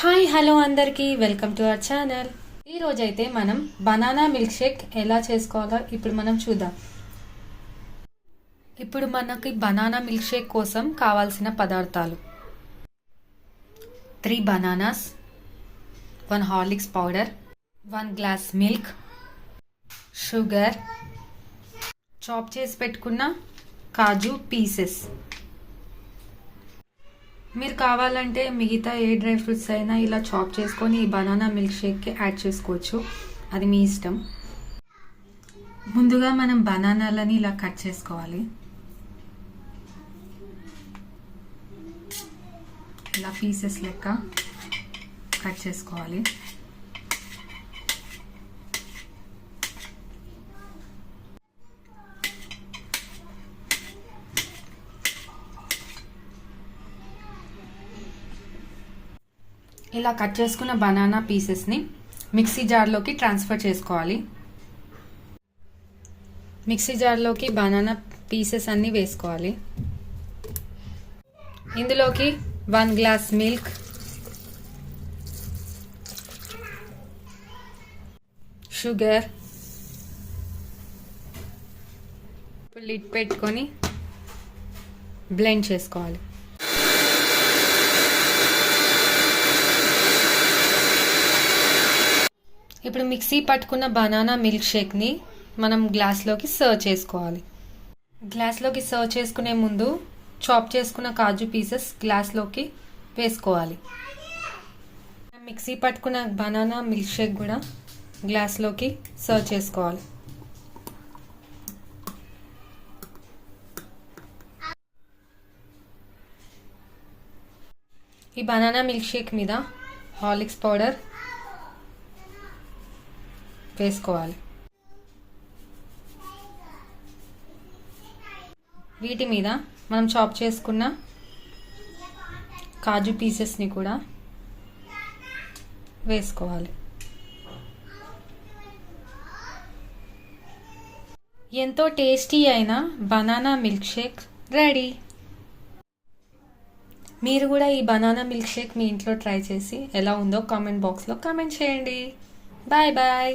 Hi hello అందరికీ. Welcome to our channel. ఈ రోజైతే మనం బనానా మిల్క్ షేక్ ఎలా చేసుకోవాలో ఇప్పుడు మనం చూద్దాం. ఇప్పుడు మనకి బనానా మిల్క్ షేక్ కోసం కావాల్సిన పదార్థాలు. Three bananas one Horlicks powder one glass milk sugar chop చేసి పెట్టుకున్న కాజు పీసెస్. మీరు కావాలంటే మిగతా ఏ డ్రై ఫ్రూట్స్ అయినా ఇలా చాప్ చేసుకొని ఈ బనానా మిల్క్ షేక్కి యాడ్ చేసుకోవచ్చు. అది మీ ఇష్టం. ముందుగా మనం బనానాలని ఇలా కట్ చేసుకోవాలి. ఇలా పీసెస్ లెక్క కట్ చేసుకోవాలి. ఇలా కట్ చేసుకున్న బనానా పీసెస్ని మిక్సీ జార్లోకి ట్రాన్స్ఫర్ చేసుకోవాలి. మిక్సీ జార్లోకి బనానా పీసెస్ అన్నీ వేసుకోవాలి. ఇందులోకి వన్ గ్లాస్ మిల్క్. షుగర్. ఇప్పుడు లిడ్ పెట్టుకొని బ్లెండ్ చేసుకోవాలి. ఇప్పుడు మిక్సీ పట్టుకున్న బనానా మిల్క్ షేక్ని మనం గ్లాస్లోకి సర్వ్ చేసుకోవాలి. గ్లాస్లోకి సర్వ్ చేసుకునే ముందు చాప్ చేసుకున్న కాజు పీసెస్ గ్లాస్లోకి వేసుకోవాలి. మిక్సీ పట్టుకున్న బనానా మిల్క్ షేక్ కూడా గ్లాస్లోకి సర్వ్ చేసుకోవాలి. ఈ బనానా మిల్క్ షేక్ మీద హార్లిక్స్ పౌడర్ వేసుకోవాలి వీటి మీద మనం చాప్ చేసుకున్న కాజు పీసెస్ని కూడా వేసుకోవాలి. ఎంతో టేస్టీ అయిన బనానా మిల్క్ షేక్ రెడీ మీరు కూడా ఈ బనానా మిల్క్ షేక్ మీ ఇంట్లో ట్రై చేసి ఎలా ఉందో కామెంట్ బాక్స్లో కామెంట్ చేయండి. Bye bye